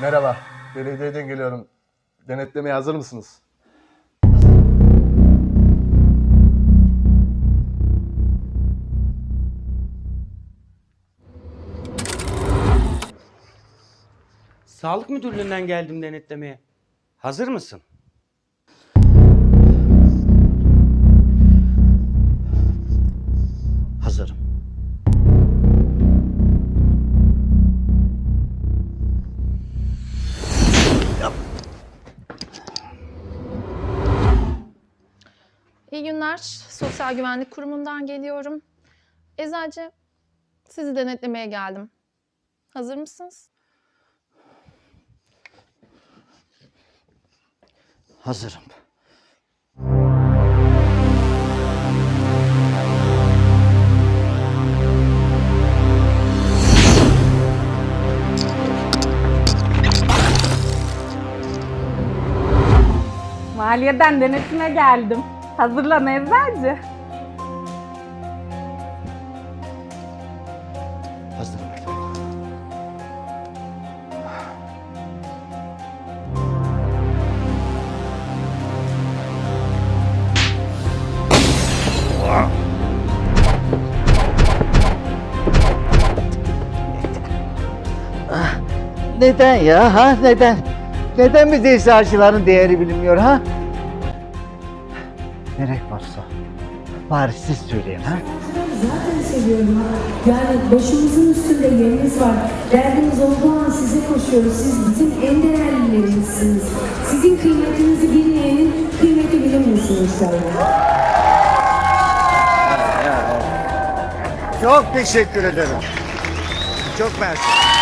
Merhaba, belediyeden geliyorum. Denetlemeye hazır mısınız? Sağlık müdürlüğünden geldim denetlemeye. Hazır mısın? İyi günler. Sosyal Güvenlik Kurumu'ndan geliyorum. Eczacı, sizi denetlemeye geldim. Hazır mısınız? Hazırım. Maliyeden denetime geldim. Hazırlan. Hazırım efendim. Ah, Neden ya ha neden? Neden bize eczacıların değeri bilinmiyor ha? Gerek varsa bari siz söyleyin ha. Zaten seviyorum. Yani başımızın üstünde yeriniz var. Derdimiz olduğu an size koşuyoruz. Siz bizim en değerlilerimizsiniz. Sizin kıymetinizi bilmeyenin kıymeti bilinmesin inşallah. Çok teşekkür ederim. Çok mersi.